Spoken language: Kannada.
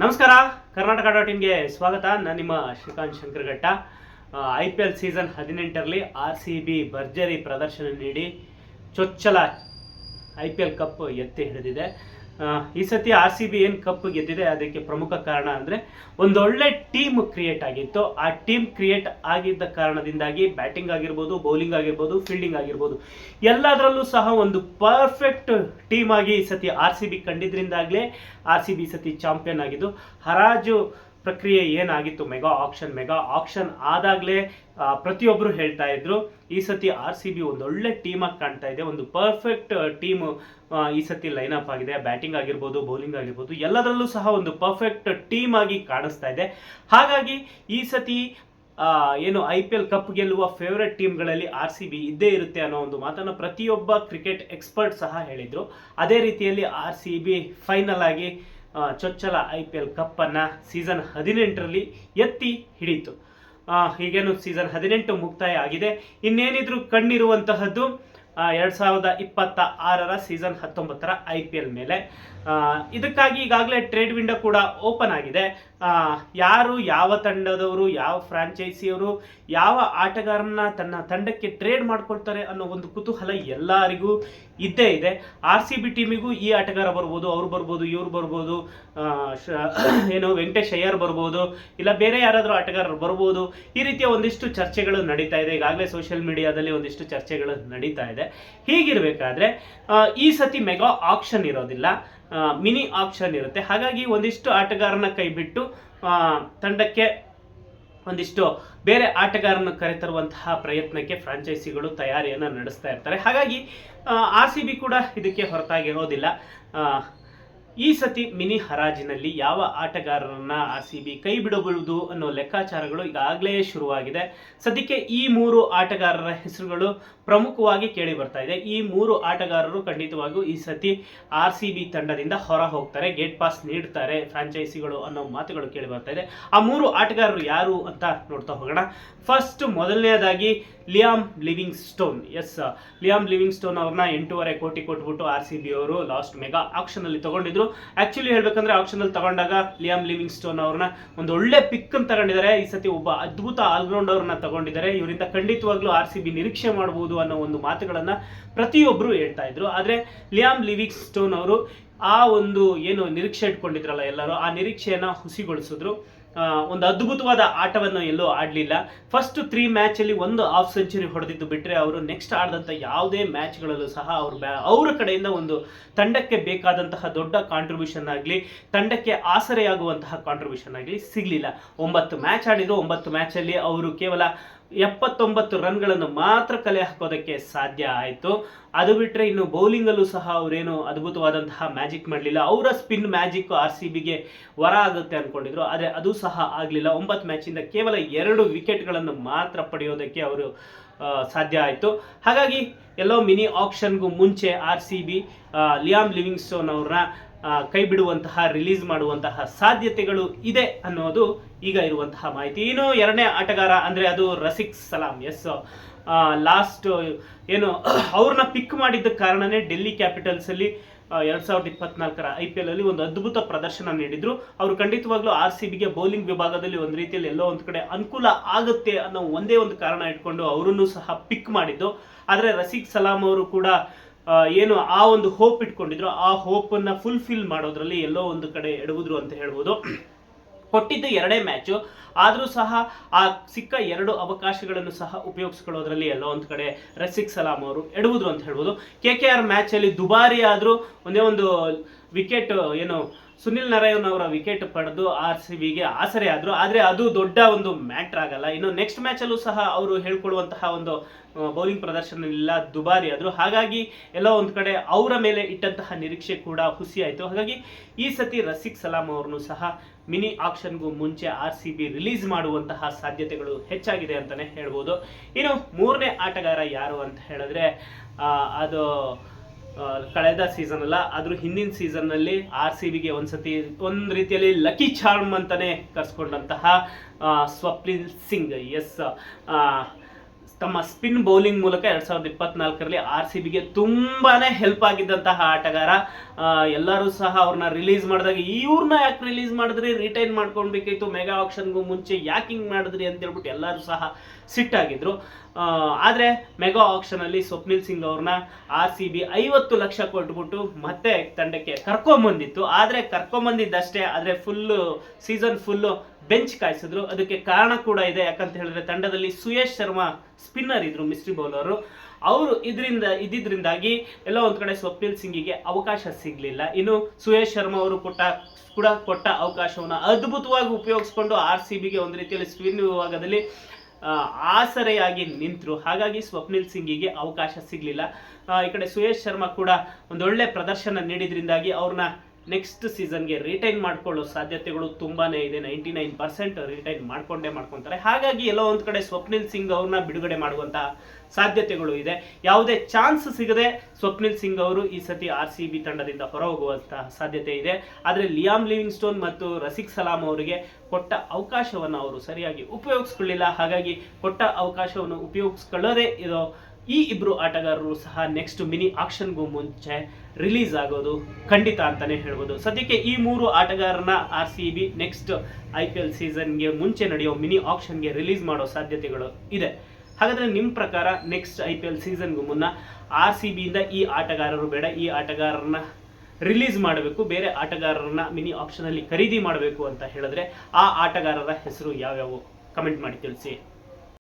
ನಮಸ್ಕಾರ. ಕರ್ನಾಟಕ ಡಾಟ್ ಇನ್ಗೆ ಸ್ವಾಗತ. ನಾನು ನಿಮ್ಮ Srikanth Shankarghatta. I P L season ಹದಿನೆಂಟರಲ್ಲಿ ಆರ್ ಸಿ ಬಿ ಭರ್ಜರಿ ಪ್ರದರ್ಶನ ನೀಡಿ ಚೊಚ್ಚಲ ಐ ಪಿ ಎಲ್ ಕಪ್ ಎತ್ತಿ ಹಿಡಿದಿದೆ. ಈ ಸತಿ ಆರ್ ಸಿ ಬಿ ಏನು ಕಪ್ ಗೆದ್ದಿದೆ, ಅದಕ್ಕೆ ಪ್ರಮುಖ ಕಾರಣ ಅಂದರೆ ಒಂದೊಳ್ಳೆ ಟೀಮ್ ಕ್ರಿಯೇಟ್ ಆಗಿತ್ತು. ಆ ಟೀಮ್ ಕ್ರಿಯೇಟ್ ಆಗಿದ್ದ ಕಾರಣದಿಂದಾಗಿ ಬ್ಯಾಟಿಂಗ್ ಆಗಿರ್ಬೋದು ಬೌಲಿಂಗ್ ಆಗಿರ್ಬೋದು ಫೀಲ್ಡಿಂಗ್ ಆಗಿರ್ಬೋದು, ಎಲ್ಲದರಲ್ಲೂ ಸಹ ಒಂದು ಪರ್ಫೆಕ್ಟ್ ಟೀಮ್ ಆಗಿ ಈ ಸತಿ ಆರ್ ಸಿ ಬಿ ಕಂಡಿದ್ರಿಂದಾಗಲೇ ಆರ್ ಸಿ ಬಿ ಸತಿ ಚಾಂಪಿಯನ್ ಆಗಿದ್ದು. ಹರಾಜು ಪ್ರಕ್ರಿಯೆ ಏನಾಗಿತ್ತು? ಮೆಗಾ ಆಕ್ಷನ್ ಮೆಗಾ ಆಕ್ಷನ್ ಆದಾಗಲೇ ಪ್ರತಿಯೊಬ್ಬರು ಹೇಳ್ತಾ ಇದ್ರು, ಈ ಸತಿ ಆರ್ ಸಿ ಬಿ ಒಂದೊಳ್ಳೆ ಟೀಮಾಗಿ ಕಾಣ್ತಾ ಇದೆ. ಒಂದು ಪರ್ಫೆಕ್ಟ್ ಟೀಮ್ ಈ ಸತಿ ಲೈನಪ್ ಆಗಿದೆ. ಬ್ಯಾಟಿಂಗ್ ಆಗಿರ್ಬೋದು ಬೌಲಿಂಗ್ ಆಗಿರ್ಬೋದು, ಎಲ್ಲದರಲ್ಲೂ ಸಹ ಒಂದು ಪರ್ಫೆಕ್ಟ್ ಟೀಮ್ ಆಗಿ ಕಾಣಿಸ್ತಾ ಇದೆ. ಹಾಗಾಗಿ ಈ ಸತಿ ಏನು ಐ ಪಿ ಎಲ್ ಕಪ್ ಗೆಲ್ಲುವ ಫೇವ್ರೆಟ್ ಟೀಮ್ಗಳಲ್ಲಿ ಆರ್ ಸಿ ಬಿ ಇದ್ದೇ ಇರುತ್ತೆ ಅನ್ನೋ ಒಂದು ಮಾತನ್ನು ಪ್ರತಿಯೊಬ್ಬ ಕ್ರಿಕೆಟ್ ಎಕ್ಸ್ಪರ್ಟ್ ಸಹ ಹೇಳಿದರು. ಅದೇ ರೀತಿಯಲ್ಲಿ ಆರ್ ಸಿ ಬಿ ಫೈನಲ್ ಆಗಿ ಚೊಚ್ಚಲ ಐ ಪಿ ಎಲ್ ಕಪ್ಪನ್ನು ಸೀಸನ್ ಹದಿನೆಂಟರಲ್ಲಿ ಎತ್ತಿ ಹಿಡಿತು ಹೀಗೇನು ಸೀಸನ್ ಹದಿನೆಂಟು ಮುಕ್ತಾಯ ಆಗಿದೆ. ಇನ್ನೇನಿದ್ರು ಕಣ್ಣಿರುವಂತಹದ್ದು ಎರಡು ಸಾವಿರದ ಇಪ್ಪತ್ತ ಆರರ ಸೀಸನ್ ಹತ್ತೊಂಬತ್ತರ ಐ ಪಿ ಎಲ್ ಮೇಲೆ. ಇದಕ್ಕಾಗಿ ಈಗಾಗಲೇ ಟ್ರೇಡ್ ವಿಂಡೋ ಕೂಡ ಓಪನ್ ಆಗಿದೆ. ಯಾರು, ಯಾವ ತಂಡದವರು, ಯಾವ ಫ್ರಾಂಚೈಸಿಯವರು ಯಾವ ಆಟಗಾರನ ತನ್ನ ತಂಡಕ್ಕೆ ಟ್ರೇಡ್ ಮಾಡ್ಕೊಳ್ತಾರೆ ಅನ್ನೋ ಒಂದು ಕುತೂಹಲ ಎಲ್ಲರಿಗೂ ಇದ್ದೇ ಇದೆ. ಆರ್ ಸಿ ಬಿ ಟೀಮಿಗೂ ಈ ಆಟಗಾರ ಬರ್ಬೋದು, ಅವ್ರು ಬರ್ಬೋದು, ಇವ್ರು ಬರ್ಬೋದು ಏನು, ವೆಂಕಟೇಶ್ ಅಯ್ಯರ್ ಬರ್ಬೋದು, ಇಲ್ಲ ಬೇರೆ ಯಾರಾದರೂ ಆಟಗಾರರು ಬರ್ಬೋದು. ಈ ರೀತಿಯ ಒಂದಿಷ್ಟು ಚರ್ಚೆಗಳು ನಡೀತಾ ಇದೆ. ಈಗಾಗಲೇ ಸೋಷಿಯಲ್ ಮೀಡಿಯಾದಲ್ಲಿ ಒಂದಿಷ್ಟು ಚರ್ಚೆಗಳು ನಡೀತಾ ಇದೆ. ಹೀಗಿರಬೇಕಾದ್ರೆ ಈ ಸತಿ ಮೆಗಾ ಆಕ್ಷನ್ ಇರೋದಿಲ್ಲ. ಮಿನಿ ಆಪ್ಷನ್ ಇರುತ್ತೆ. ಹಾಗಾಗಿ ಒಂದಿಷ್ಟು ಆಟಗಾರನ ಕೈ ಬಿಟ್ಟು ತಂಡಕ್ಕೆ ಒಂದಿಷ್ಟು ಬೇರೆ ಆಟಗಾರನ ಕರೆತರುವಂತಹ ಪ್ರಯತ್ನಕ್ಕೆ ಫ್ರಾಂಚೈಸಿಗಳು ತಯಾರಿಯನ್ನು ನಡೆಸ್ತಾ ಇರ್ತಾರೆ. ಹಾಗಾಗಿ ಆರ್ ಸಿ ಬಿ ಕೂಡ ಇದಕ್ಕೆ ಹೊರತಾಗಿರೋದಿಲ್ಲ. ಈ ಸತಿ ಮಿನಿ ಹರಾಜಿನಲ್ಲಿ ಯಾವ ಆಟಗಾರರನ್ನ ಆರ್ ಸಿ ಬಿ ಕೈ ಬಿಡಬಹುದು ಅನ್ನೋ ಲೆಕ್ಕಾಚಾರಗಳು ಈಗಾಗಲೇ ಶುರುವಾಗಿದೆ. ಸದ್ಯಕ್ಕೆ ಈ ಮೂರು ಆಟಗಾರರ ಹೆಸರುಗಳು ಪ್ರಮುಖವಾಗಿ ಕೇಳಿ ಬರ್ತಾ ಇದೆ. ಈ ಮೂರು ಆಟಗಾರರು ಖಂಡಿತವಾಗಿಯೂ ಈ ಸತಿ ಆರ್ ಸಿ ಬಿ ತಂಡದಿಂದ ಹೊರ ಹೋಗ್ತಾರೆ, ಗೇಟ್ ಪಾಸ್ ನೀಡ್ತಾರೆ ಫ್ರಾಂಚೈಸಿಗಳು ಅನ್ನೋ ಮಾತುಗಳು ಕೇಳಿ ಬರ್ತಾ ಇದೆ. ಆ ಮೂರು ಆಟಗಾರರು ಯಾರು ಅಂತ ನೋಡ್ತಾ ಹೋಗೋಣ. ಫಸ್ಟ್ ಮೊದಲನೇದಾಗಿ ಲಿಯಾಮ್ ಲಿವಿಂಗ್ ಸ್ಟೋನ್ ಎಸ್ ಲಿಯಾಮ್ ಲಿವಿಂಗ್ ಸ್ಟೋನ್ ಅವ್ರನ್ನ ಎಂಟೂವರೆ ಕೋಟಿ ಕೊಟ್ಬಿಟ್ಟು ಆರ್ ಸಿ ಬಿ ಅವರು ಲಾಸ್ಟ್ ಮೆಗಾ ಆಕ್ಷನ್ ಅಲ್ಲಿ ತಗೊಂಡಿದ್ರು. ಆಕ್ಚುಲಿ ಹೇಳ್ಬೇಕಂದ್ರೆ ಆಕ್ಷನ್ ಅಲ್ಲಿ ತಗೊಂಡಾಗ ಲಿಯಾಮ್ ಲಿವಿಂಗ್ ಸ್ಟೋನ್ ಅವ್ರನ್ನ ಒಂದು ಒಳ್ಳೆ ಪಿಕ್ ತಗೊಂಡಿದ್ದಾರೆ. ಈ ಸತಿ ಒಬ್ಬ ಅದ್ಭುತ ಆಲ್ರೌಂಡ್ ಅವ್ರನ್ನ ತಗೊಂಡಿದ್ದಾರೆ. ಇವರಿಂದ ಖಂಡಿತವಾಗ್ಲೂ ಆರ್ ಸಿ ಬಿ ನಿರೀಕ್ಷೆ ಮಾಡಬಹುದು ಅನ್ನೋ ಒಂದು ಮಾತುಗಳನ್ನ ಪ್ರತಿಯೊಬ್ಬರು ಹೇಳ್ತಾ ಇದ್ರು. ಆದ್ರೆ ಲಿಯಾಮ್ ಲಿವಿಂಗ್ ಸ್ಟೋನ್ ಅವರು ಆ ಒಂದು ಏನು ನಿರೀಕ್ಷೆ ಇಟ್ಕೊಂಡಿದ್ರಲ್ಲ ಎಲ್ಲರೂ, ಆ ನಿರೀಕ್ಷೆಯನ್ನ ಹುಸಿಗೊಳಿಸಿದ್ರು. ಒಂದು ಅದ್ಭುತವಾದ ಆಟವನ್ನು ಎಲ್ಲೂ ಆಡಲಿಲ್ಲ. ಫಸ್ಟ್ ತ್ರೀ ಮ್ಯಾಚಲ್ಲಿ ಒಂದು ಹಾಫ್ ಸೆಂಚುರಿ ಹೊಡೆದಿದ್ದು ಬಿಟ್ಟರೆ ಅವರು ನೆಕ್ಸ್ಟ್ ಆಡಿದಂಥ ಯಾವುದೇ ಮ್ಯಾಚ್ಗಳಲ್ಲೂ ಸಹ ಅವರು ಬ್ಯಾ, ಅವರ ಕಡೆಯಿಂದ ಒಂದು ತಂಡಕ್ಕೆ ಬೇಕಾದಂತಹ ದೊಡ್ಡ ಕಾಂಟ್ರಿಬ್ಯೂಷನ್ ಆಗಲಿ, ತಂಡಕ್ಕೆ ಆಸರೆಯಾಗುವಂತಹ ಕಾಂಟ್ರಿಬ್ಯೂಷನ್ ಆಗಲಿ ಸಿಗಲಿಲ್ಲ. ಒಂಬತ್ತು ಮ್ಯಾಚ್ ಆಡಿದ್ರು, ಒಂಬತ್ತು ಮ್ಯಾಚಲ್ಲಿ ಅವರು ಕೇವಲ ಎಪ್ಪತ್ತೊಂಬತ್ತು ರನ್ಗಳನ್ನು ಮಾತ್ರ ಕಲೆ ಹಾಕೋದಕ್ಕೆ ಸಾಧ್ಯ ಆಯಿತು. ಅದು ಬಿಟ್ಟರೆ ಇನ್ನು ಬೌಲಿಂಗಲ್ಲೂ ಸಹ ಅವರೇನು ಅದ್ಭುತವಾದಂತಹ ಮ್ಯಾಜಿಕ್ ಮಾಡಲಿಲ್ಲ. ಅವರ ಸ್ಪಿನ್ ಮ್ಯಾಜಿಕ್ ಆರ್ ಸಿ ಬಿಗೆ ವರ ಆಗುತ್ತೆ ಅಂದ್ಕೊಂಡಿದ್ರು ಆದರೆ ಅದು ಸಹ ಆಗಲಿಲ್ಲ. ಒಂಬತ್ತು ಮ್ಯಾಚಿಂದ ಕೇವಲ ಎರಡು ವಿಕೆಟ್ಗಳನ್ನು ಮಾತ್ರ ಪಡೆಯೋದಕ್ಕೆ ಅವರು ಸಾಧ್ಯ ಆಯಿತು. ಹಾಗಾಗಿ ಎಲ್ಲೋ ಮಿನಿ ಆಪ್ಷನ್ಗೂ ಮುಂಚೆ R C B Liam Livingstone ಅವ್ರನ್ನ ಕೈ ಬಿಡುವಂತಹ ರಿಲೀಸ್ ಮಾಡುವಂತಹ ಸಾಧ್ಯತೆಗಳು ಇದೆ ಅನ್ನೋದು ಈಗ ಇರುವಂತಹ ಮಾಹಿತಿ. ಇನ್ನು ಎರಡನೇ ಆಟಗಾರ ಅಂದರೆ ಅದು ರಸಿಕ್ ಸಲಾಂ. ಎಸ್ ಲಾಸ್ಟ್ ಏನು, ಅವ್ರನ್ನ ಪಿಕ್ ಮಾಡಿದ್ದ ಕಾರಣನೇ ಡೆಲ್ಲಿ ಕ್ಯಾಪಿಟಲ್ಸಲ್ಲಿ ಎರಡು ಸಾವಿರದ ಇಪ್ಪತ್ನಾಲ್ಕರ ಐ ಪಿ ಎಲ್ ಅಲ್ಲಿ ಒಂದು ಅದ್ಭುತ ಪ್ರದರ್ಶನ ನೀಡಿದ್ರು. ಅವರು ಖಂಡಿತವಾಗ್ಲೂ ಆರ್ ಸಿ ಬಿಗೆ ಬೌಲಿಂಗ್ ವಿಭಾಗದಲ್ಲಿ ಒಂದು ರೀತಿಯಲ್ಲಿ ಎಲ್ಲೋ ಒಂದು ಕಡೆ ಅನುಕೂಲ ಆಗುತ್ತೆ ಅನ್ನೋ ಒಂದೇ ಒಂದು ಕಾರಣ ಇಟ್ಕೊಂಡು ಅವರನ್ನು ಸಹ ಪಿಕ್ ಮಾಡಿದ್ದು. ಆದರೆ ರಸೀಕ್ ಸಲಾಂ ಅವರು ಕೂಡ ಏನು ಆ ಒಂದು ಹೋಪ್ ಇಟ್ಕೊಂಡಿದ್ರು, ಆ ಹೋಪನ್ನು ಫುಲ್ಫಿಲ್ ಮಾಡೋದ್ರಲ್ಲಿ ಎಲ್ಲೋ ಒಂದು ಕಡೆ ಎಡವುದ್ರು ಅಂತ ಹೇಳ್ಬೋದು. ಕೊಟ್ಟಿದ್ದು ಎರಡೇ ಮ್ಯಾಚು ಆದರೂ ಸಹ ಆ ಸಿಕ್ಕ ಎರಡು ಅವಕಾಶಗಳನ್ನು ಸಹ ಉಪಯೋಗಿಸ್ಕೊಳ್ಳೋದ್ರಲ್ಲಿ ಎಲ್ಲೋ ಒಂದು ಕಡೆ ರಸಿಕ್ ಸಲಾಂ ಅವರು ಎಡುವುದು ಅಂತ ಹೇಳ್ಬೋದು. ಕೆ ಕೆ ಆರ್ ಮ್ಯಾಚಲ್ಲಿ ದುಬಾರಿ ಆದರೂ ಒಂದೇ ಒಂದು ವಿಕೆಟ್ ಏನು, ಸುನಿಲ್ ನಾರಾಯಣ್ ಅವರ ವಿಕೆಟ್ ಪಡೆದು ಆರ್ ಸಿ ಬಿಗೆ ಆಸರೆ ಆದರು. ಆದರೆ ಅದು ದೊಡ್ಡ ಒಂದು ಮ್ಯಾಟ್ರ್ ಆಗಲ್ಲ. ಇನ್ನು ನೆಕ್ಸ್ಟ್ ಮ್ಯಾಚಲ್ಲೂ ಸಹ ಅವರು ಹೇಳ್ಕೊಡುವಂತಹ ಒಂದು ಬೌಲಿಂಗ್ ಪ್ರದರ್ಶನ ಇಲ್ಲ ದುಬಾರಿ ಆದರು. ಹಾಗಾಗಿ ಎಲ್ಲ ಒಂದು ಕಡೆ ಅವರ ಮೇಲೆ ಇಟ್ಟಂತಹ ನಿರೀಕ್ಷೆ ಕೂಡ ಹುಸಿಯಾಯಿತು ಹಾಗಾಗಿ ಈ ಸತಿ ರಸಿಕ್ ಸಲಾಂ ಅವ್ರನ್ನು ಸಹ ಮಿನಿ ಆಕ್ಷನ್ಗೂ ಮುಂಚೆ ಆರ್ ಸಿ ಬಿ ಮಾಡುವಂತಹ ಸಾಧ್ಯತೆಗಳು ಹೆಚ್ಚಾಗಿದೆ ಅಂತಲೇ ಹೇಳ್ಬೋದು. ಇನ್ನು ಮೂರನೇ ಆಟಗಾರ ಯಾರು ಅಂತ ಹೇಳಿದ್ರೆ ಅದು ಕಳೆದ ಸೀಸನ್ ಅಲ್ಲ ಅದ್ರ ಹಿಂದಿನ ಸೀಸನ್ನಲ್ಲಿ ಆರ್ ಸಿ ಬಿಗೆ ಒಂದ್ಸತಿ, ಒಂದು ರೀತಿಯಲ್ಲಿ ಲಕ್ಕಿ ಚಾರ್ಮ್ ಅಂತಾನೆ ಕರ್ಸ್ಕೊಂಡಂತಹ ಸ್ವಪ್ನಿಲ್ ಸಿಂಗ್ ಎಸ್ ತಮ್ಮ ಸ್ಪಿನ್ ಬೌಲಿಂಗ್ ಮೂಲಕ ಎರಡ್ ಸಾವಿರದ ಇಪ್ಪತ್ನಾಲ್ಕರಲ್ಲಿ ಆರ್ ಸಿ ಬಿಗೆ ತುಂಬಾನೇ ಹೆಲ್ಪ್ ಆಗಿದ್ದಂತಹ ಆಟಗಾರ. ಎಲ್ಲರೂ ಸಹ ಅವ್ರನ್ನ ರಿಲೀಸ್ ಮಾಡಿದಾಗ ಇವ್ರನ್ನ ಯಾಕೆ ರಿಲೀಸ್ ಮಾಡಿದ್ರಿ? ರಿಟೈನ್ ಮಾಡ್ಕೊಳ್ಬೇಕಿತ್ತು ಮೆಗಾ ಆಕ್ಷನ್ಗೂ ಮುಂಚೆ ಯಾಕೆ ಹಿಂಗೆ ಮಾಡಿದ್ರಿ ಅಂತ ಹೇಳ್ಬಿಟ್ಟು ಎಲ್ಲರೂ ಸಹ ಸಿಟ್ಟಾಗಿದ್ರು ಆದರೆ ಮೆಗಾ ಆಕ್ಷನ್ ಅಲ್ಲಿ ಸ್ವಪ್ನಿಲ್ ಸಿಂಗ್ ಅವ್ರನ್ನ ಆರ್ ಸಿ ಬಿ ಐವತ್ತು ಲಕ್ಷ ಕೊಟ್ಬಿಟ್ಟು ಮತ್ತೆ ತಂಡಕ್ಕೆ ಕರ್ಕೊಂಬಂದಿತ್ತು. ಆದ್ರೆ ಕರ್ಕೊಂಬಂದಿದ್ದಷ್ಟೇ, ಆದ್ರೆ ಫುಲ್ ಸೀಸನ್ ಫುಲ್ ಬೆಂಚ್ ಕಾಯಿಸಿದ್ರು. ಅದಕ್ಕೆ ಕಾರಣ ಕೂಡ ಇದೆ. ಯಾಕಂತ ಹೇಳಿದ್ರೆ ತಂಡದಲ್ಲಿ ಸುಯೇಶ್ ಶರ್ಮಾ ಸ್ಪಿನ್ನರ್ ಇದ್ರು ಮಿಸ್ಟ್ರಿ ಬೌಲರು. ಅವರು ಇದರಿಂದ, ಇದ್ದಿದ್ರಿಂದಾಗಿ ಎಲ್ಲ ಒಂದು ಕಡೆ ಸ್ವಪ್ನಿಲ್ ಸಿಂಗಿಗೆ ಅವಕಾಶ ಸಿಗ್ಲಿಲ್ಲ. ಇನ್ನು ಸುಯೇಶ್ ಶರ್ಮಾ ಅವರು ಕೊಟ್ಟ ಕೂಡ ಕೊಟ್ಟ ಅವಕಾಶವನ್ನು ಅದ್ಭುತವಾಗಿ ಉಪಯೋಗಿಸ್ಕೊಂಡು ಆರ್ ಸಿ ಬಿಗೆ ಒಂದು ರೀತಿಯಲ್ಲಿ ಸ್ಪಿನ್ ವಿಭಾಗದಲ್ಲಿ ಆಸರೆಯಾಗಿ ನಿಂತರು. ಹಾಗಾಗಿ ಸ್ವಪ್ನಿಲ್ ಸಿಂಗಿಗೆ ಅವಕಾಶ ಸಿಗ್ಲಿಲ್ಲ. ಈ ಕಡೆ ಸುಯೇಶ್ ಶರ್ಮಾ ಕೂಡ ಒಂದೊಳ್ಳೆ ಪ್ರದರ್ಶನ ನೀಡಿದ್ರಿಂದಾಗಿ ಅವ್ರನ್ನ ನೆಕ್ಸ್ಟ್ ಸೀಸನ್ಗೆ ರಿಟೈನ್ ಮಾಡ್ಕೊಳ್ಳೋ ಸಾಧ್ಯತೆಗಳು ತುಂಬಾನೇ ಇದೆ. ನೈಂಟಿ ನೈನ್ ಪರ್ಸೆಂಟ್ ರಿಟೈನ್ ಮಾಡ್ಕೊಂಡೇ ಮಾಡ್ಕೊತಾರೆ. ಹಾಗಾಗಿ ಎಲ್ಲೋ ಒಂದು ಕಡೆ ಸ್ವಪ್ನಿಲ್ ಸಿಂಗ್ ಅವ್ರನ್ನ ಬಿಡುಗಡೆ ಮಾಡುವಂತಹ ಸಾಧ್ಯತೆಗಳು ಇದೆ. ಯಾವುದೇ ಚಾನ್ಸ್ ಸಿಗದೆ ಸ್ವಪ್ನಿಲ್ ಸಿಂಗ್ ಅವರು ಈ ಸತಿ ಆರ್ ಸಿ ಬಿ ತಂಡದಿಂದ ಹೊರ ಹೋಗುವಂತಹ ಸಾಧ್ಯತೆ ಇದೆ. ಆದರೆ ಲಿಯಾಮ್ ಲಿವಿಂಗ್ ಸ್ಟೋನ್ ಮತ್ತು ರಸಿಕ್ ಸಲಾಂ ಅವರಿಗೆ ಕೊಟ್ಟ ಅವಕಾಶವನ್ನು ಅವರು ಸರಿಯಾಗಿ ಉಪಯೋಗಿಸ್ಕೊಳ್ಳಿಲ್ಲ. ಹಾಗಾಗಿ ಕೊಟ್ಟ ಅವಕಾಶವನ್ನು ಉಪಯೋಗಿಸ್ಕೊಳ್ಳೋದೇ ಇರೋ ಈ ಇಬ್ಬರು ಆಟಗಾರರು ಸಹ ನೆಕ್ಸ್ಟ್ ಮಿನಿ ಆಕ್ಷನ್ಗೂ ಮುಂಚೆ ರಿಲೀಸ್ ಆಗೋದು ಖಂಡಿತ ಅಂತಾನೆ ಹೇಳ್ಬೋದು. ಸದ್ಯಕ್ಕೆ ಈ ಮೂರು ಆಟಗಾರನ R C B next I P L ಸೀಸನ್ಗೆ ಮುಂಚೆ ನಡೆಯೋ ಮಿನಿ ಆಕ್ಷನ್ಗೆ ರಿಲೀಸ್ ಮಾಡೋ ಸಾಧ್ಯತೆಗಳು ಇದೆ. ಹಾಗಾದ್ರೆ ನಿಮ್ಮ ಪ್ರಕಾರ ನೆಕ್ಸ್ಟ್ ಐ ಪಿ ಎಲ್ ಸೀಸನ್ಗೂ ಮುನ್ನ ಆರ್ ಸಿ ಬಿಯಿಂದ ಈ ಆಟಗಾರರು ಬೇಡ, ಈ ಆಟಗಾರರನ್ನ ರಿಲೀಸ್ ಮಾಡಬೇಕು, ಬೇರೆ ಆಟಗಾರರನ್ನ ಮಿನಿ ಆಪ್ಷನಲ್ಲಿ ಖರೀದಿ ಮಾಡಬೇಕು ಅಂತ ಹೇಳಿದ್ರೆ ಆ ಆಟಗಾರರ ಹೆಸರು ಯಾವ್ಯಾವು? ಕಮೆಂಟ್ ಮಾಡಿ ತಿಳಿಸಿ.